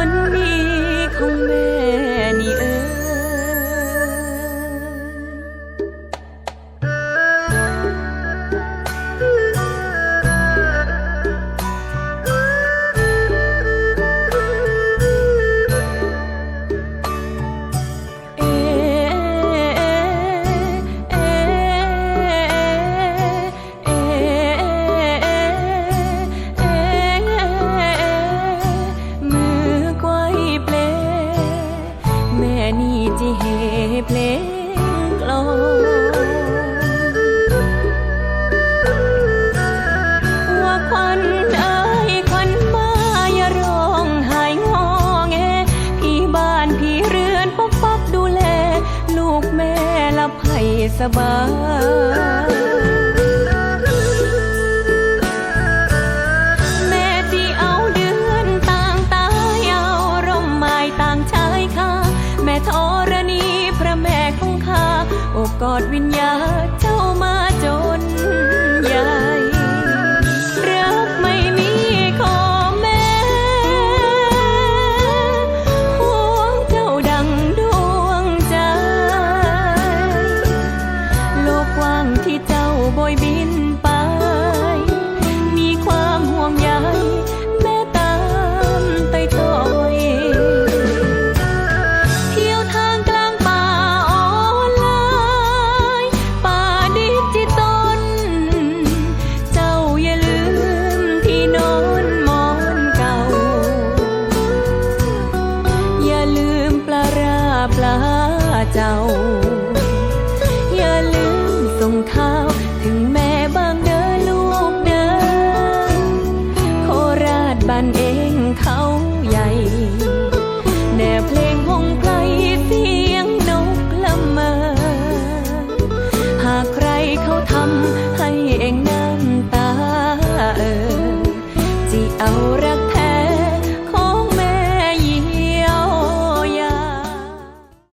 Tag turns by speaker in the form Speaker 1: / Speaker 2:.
Speaker 1: 问你可美？ จิเฮเพลงกลองว่าควันเอขันมาอย่าร้องหายงอแงพี่บ้านพี่เรือนปกปักดูแล ลูกแม่ละภัยสบาย ดวิญญา ปลาเจ้า